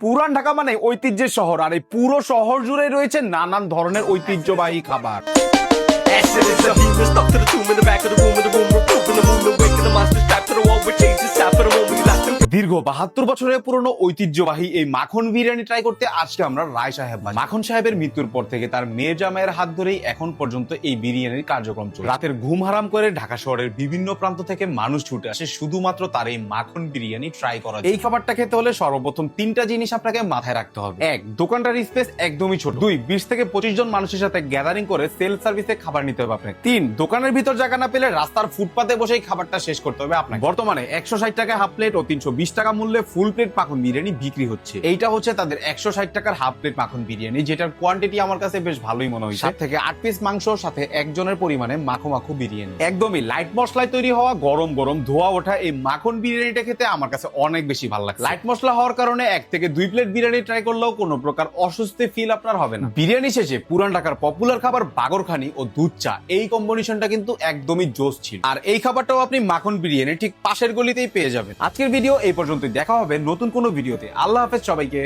পুরান ঢাকা মানে ঐতিহ্যের শহর। আর এই পুরো শহর জুড়ে রয়েছে নানান ধরনের ঐতিহ্যবাহী খাবার। দীর্ঘ বাহাত্তর বছরের পুরনো ঐতিহ্যবাহী এই মাখন বিরিয়ানি ট্রাই করতে আজকে আমরা রায় সাহেব মাখন সাহেবের মৃত্যুর পর থেকে তার মেয়ে জামাইয়ের হাত ধরেই এখন পর্যন্ত এই বিরিয়ানির কার্যক্রম চলে রাতের ঘুম হারাম করে ঢাকা শহরের বিভিন্ন প্রান্ত থেকে মানুষ ছুটে আসে, শুধুমাত্র তার এই মাখন বিরিয়ানি ট্রাই করা এই খাবারটা খেতে হলে সর্বপ্রথম তিনটা জিনিস আপনাকে মাথায় রাখতে হবে। এক, দোকানটার স্পেস একদমই ছোট। দুই, বিশ থেকে পঁচিশ জন মানুষের সাথে গ্যাদারিং করে সেলফ সার্ভিসে খাবার নিতে হবে আপনাকে। তিন, দোকানের ভিতর জায়গা না পেলে রাস্তার ফুটপাতে বসেই খাবারটা শেষ করতে হবে আপনাকে। বর্তমানে একশো ষাট টাকা হাফ প্লেট ও তিনশো বিশ টাকা মূল্যে ফুল প্লেট মাখন বিরিয়ানি বিক্রি হচ্ছে। এইটা হচ্ছে তাদের একশো ষাট টাকার হাফ প্লেট মাখন বিরিয়ানি যেটার কোয়ান্টিটি আমার কাছে বেশ ভালোই মনে হয়েছে। সাত থেকে আট পিস মাংস সাথে একজনের পরিমাণে মাখো মাখো বিরিয়ানি। একদমই লাইট মশলায় তৈরি হওয়া গরম গরম ধোয়া ওঠা এই মাখন বিরিয়ানিটা খেতে আমার কাছে অনেক বেশি ভালো লাগে লাইট মশলা হওয়ার কারণে এক থেকে দুই প্লেট বিরিয়ানি ট্রাই করলেও কোনো প্রকার অস্বস্তি ফিল আপনার হবে না। বিরিয়ানি শেষে পুরান ঢাকার পপুলার খাবার বাগরখানি ও দুধ চা এই কম্বিনেশনটা কিন্তু একদমই জোস ছিল। আর এই খাবারটাও আপনি মাখন বিরিয়ানি ঠিক পাশের গলিতেই পেয়ে যাবেন। আজকের ভিডিও এই পর্যন্তই। দেখা হবে নতুন কোনো ভিডিওতে। আল্লাহ হাফেজ সবাইকে।